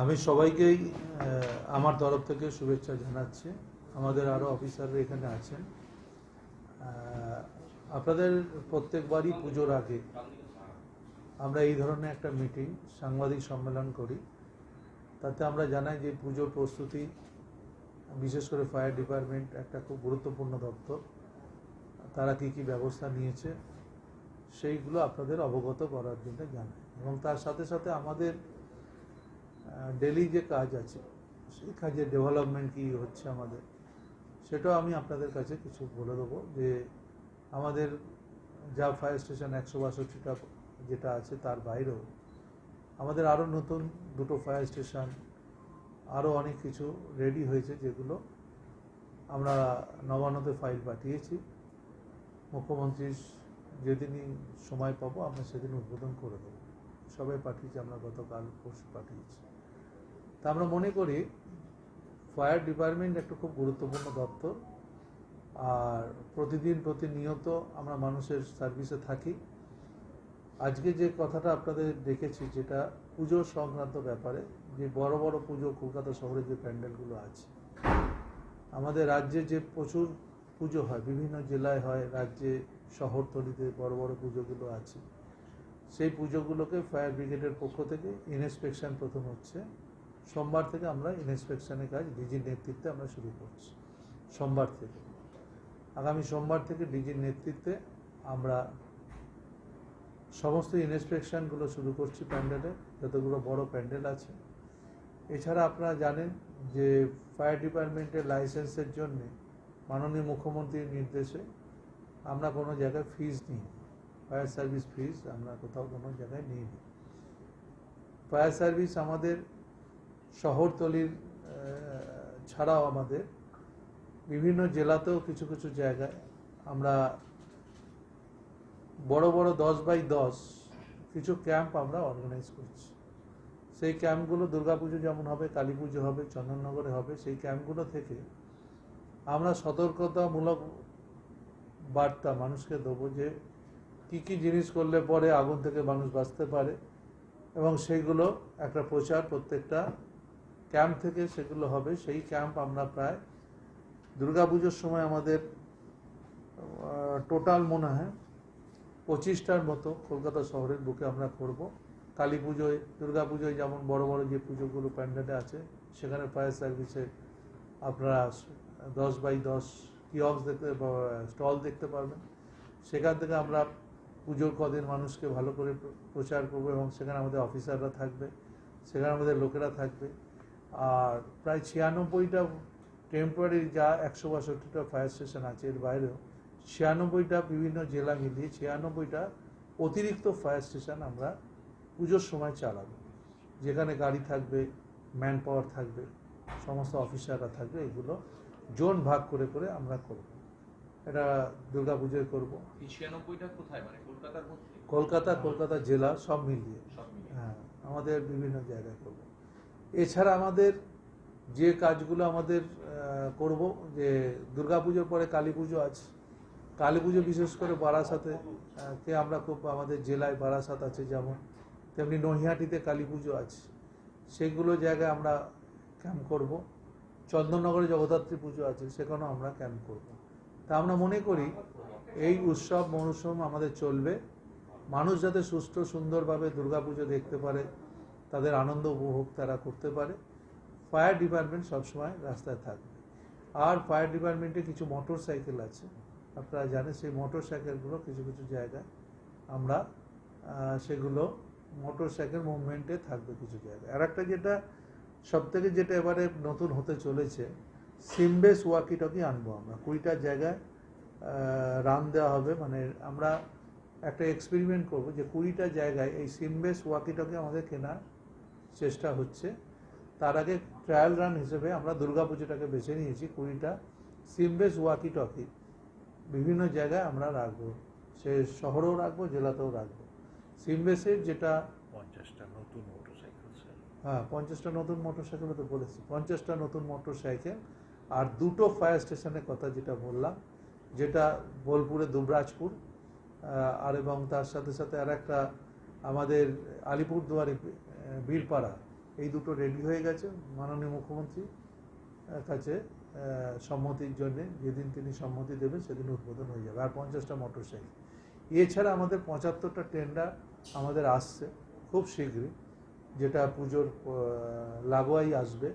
আমি সবাইকেই আমার তরফ থেকে শুভেচ্ছা জানাচ্ছি। আমাদের আরও অফিসাররা এখানে আছেন। আপনাদের প্রত্যেকবারই পুজোর আগে আমরা এই ধরনের একটা মিটিং, সাংবাদিক সম্মেলন করি। তাতে আমরা জানাই যে পুজোর প্রস্তুতি, বিশেষ করে ফায়ার ডিপার্টমেন্ট একটা খুব গুরুত্বপূর্ণ দপ্তর। তারা কী কী ব্যবস্থা নিয়েছে, সেইগুলো আপনাদের অবগত করার জন্য জানাই। এবং তার সাথে সাথে আমাদের ডেলি যে কাজ আছে, সেই কাজের ডেভেলপমেন্ট কী হচ্ছে আমাদের, সেটাও আমি আপনাদের কাছে কিছু বলে দেবো যে আমাদের যা ফায়ার স্টেশন একশো বাষট্টিটা যেটা আছে তার বাইরেও আমাদের আরও নতুন দুটো ফায়ার স্টেশন আরও অনেক কিছু রেডি হয়েছে যেগুলো আমরা নবান্নতে ফাইল পাঠিয়েছি। মুখ্যমন্ত্রীর যেদিনই সময় পাবো আমরা সেদিন উদ্বোধন করে দেবো। সবাই পাঠিয়েছি, আমরা গতকাল পরশু পাঠিয়েছি। তা আমরা মনে করি ফায়ার ডিপার্টমেন্ট একটা খুব গুরুত্বপূর্ণ দপ্তর, আর প্রতিদিন প্রতিনিয়ত আমরা মানুষের সার্ভিসে থাকি। আজকে যে কথাটা আপনাদের দেখেছি, যেটা পুজো সংক্রান্ত ব্যাপারে, যে বড় বড় পুজো কলকাতা শহরে যে প্যান্ডেলগুলো আছে, আমাদের রাজ্যে যে প্রচুর পুজো হয়, বিভিন্ন জেলায় হয়, রাজ্যে শহরতলিতে বড় বড় পুজোগুলো আছে। সেই পুজোগুলোকে ফায়ার ব্রিগেডের পক্ষ থেকে ইনস্পেকশন প্রথম হচ্ছে। সোমবার থেকে আমরা ইনস্পেকশনের কাজ ডিজির নেতৃত্বে আমরা শুরু করছি, সোমবার থেকে। আগামী সোমবার থেকে ডিজির নেতৃত্বে আমরা সমস্ত ইনস্পেকশনগুলো শুরু করছি প্যান্ডেলে, যতগুলো বড় প্যান্ডেল আছে। এছাড়া আপনারা জানেন যে ফায়ার ডিপার্টমেন্টের লাইসেন্সের জন্যে মাননীয় মুখ্যমন্ত্রীর নির্দেশে আমরা কোনো জায়গায় ফিজ নিই ফায়ার সার্ভিস ফিজ আমরা কোথাও কোনো জায়গায় নিই। নি ফায়ার সার্ভিস আমাদের শহরতলির ছাড়াও আমাদের বিভিন্ন জেলাতেও কিছু কিছু জায়গায় আমরা বড় বড় দশ বাই দশ কিছু ক্যাম্প আমরা অর্গানাইজ করছি। সেই ক্যাম্পগুলো দুর্গাপুজো যেমন হবে কালী পুজো হবে, চন্দননগরে হবে, সেই ক্যাম্পগুলো থেকে আমরা সতর্কতামূলক বার্তা মানুষকে দেবো যে কী কী জিনিস করলে পরে আগুন থেকে মানুষ বাঁচতে পারে? এবং সেইগুলো একটা প্রচার প্রত্যেকটা ক্যাম্প থেকে সেগুলো হবে। সেই ক্যাম্প আমরা প্রায় দুর্গাপুজোর সময় আমাদের টোটাল মনে হয় পঁচিশটার মতো কলকাতা শহরের বুকে আমরা করব। কালী পুজোয়, দুর্গা পুজোয় যেমন বড় বড় যে পুজোগুলো প্যান্ডেলে আছে, সেখানে ফায়ার সার্ভিসে আপনারা দশ বাই দশ কিয়ক্স দেখতে স্টল দেখতে পারবেন। সেখান থেকে আমরা পুজোর কদিন মানুষকে ভালো করে প্রচার করব এবং সেখানে আমাদের অফিসাররা থাকবে, সেখানে আমাদের লোকেরা থাকবে। আর প্রায় ছিয়ানব্বইটা টেম্পোরারি যা একশো বাষট্টিটা ফায়ার স্টেশন আছে এর বাইরেও, ছিয়ানব্বইটা বিভিন্ন জেলা মিলিয়ে ছিয়ানব্বইটা অতিরিক্ত ফায়ার স্টেশন আমরা পুজোর সময় চালাবো। যেখানে গাড়ি থাকবে ম্যান পাওয়ার থাকবে, সমস্ত অফিসাররা থাকবে, এগুলো জোন ভাগ করে করে আমরা করব। এটা দুর্গা পুজোয় করব। ছিয়ানব্বইটা কোথায়? মানে কলকাতার কলকাতা কলকাতা জেলা সব মিলিয়ে। হ্যাঁ আমাদের বিভিন্ন জায়গায় করব। এছাড়া আমাদের যে কাজগুলো আমাদের করব যে দুর্গাপুজোর পরে কালী পুজো আছে। কালী পুজো বিশেষ করে বারাসাতে কে আমরা খুব আমাদের জেলায় বারাসাত আছে যেমন তেমনি নৈহাটিতে কালী পুজো আছে। সেগুলো জায়গায় আমরা ক্যাম্প করব। চন্দননগরে জগদ্ধাত্রী পুজো আছে সেখানেও আমরা ক্যাম্প করব। তা আমরা মনে করি এই উৎসব মৌসুম আমাদের চলবে। মানুষ যাতে সুস্থ, সুন্দরভাবে দুর্গাপুজো দেখতে পারে, তাদের আনন্দ উপভোগ তারা করতে পারে। ফায়ার ডিপার্টমেন্ট সবসময় রাস্তায় থাকবে। আর ফায়ার ডিপার্টমেন্টে কিছু মোটর সাইকেল আছে। আপনারা জানেন সেই মোটর সাইকেলগুলো কিছু কিছু জায়গায় আমরা সেগুলো মোটর সাইকেল মুভমেন্টে থাকবে কিছু জায়গায়। আর একটা যেটা সব থেকে যেটা এবারে নতুন হতে চলেছে সিমবেস ওয়াকি টকি আনব আমরা। কুড়িটা জায়গায় রান দেওয়া হবে। মানে আমরা একটা এক্সপেরিমেন্ট করব যে কুড়িটা জায়গায় এই সিমবেস ওয়াকি টকি আমাদের কেনার চেষ্টা হচ্ছে। তার আগে ট্রায়াল রান হিসেবে আমরা দুর্গাপুজোটাকে বেছে নিয়েছি কুড়িটা সিমবেস ওয়াকি টকি বিভিন্ন জায়গায় আমরা রাখব। সে শহরেও রাখব জেলাতেও রাখব। সিমবেসের যেটা পঞ্চাশটা নতুন মোটরসাইকেল হ্যাঁ পঞ্চাশটা নতুন মোটর সাইকেল তো বলেছি। পঞ্চাশটা নতুন মোটর সাইকেল আর দুটো ফায়ার স্টেশনের কথা যেটা বললাম, যেটা বোলপুরে দুবরাজপুর আর এবং তার সাথে সাথে আর একটা আমাদের আলিপুরদুয়ারে বীরপাড়া এই দুটো রেডি হয়ে গেছে, মাননীয় মুখ্যমন্ত্রী কাছে সম্মতির জন্য, যেদিন তিনি সম্মতি দেবেন সেদিন উদ্বোধন হয়ে যাবে, আর পঞ্চাশটা মোটর সাইকেল এছাড়া আমাদের পঁচাত্তরটা টেন্ডার আমাদের আসছে, খুব শীঘ্রই, যেটা পুজোর লাগোয়াই আসবে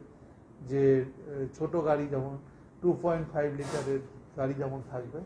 যে ছোট গাড়ি যেমন টু পয়েন্ট ফাইভ লিটারের গাড়ি যেমন থাকবে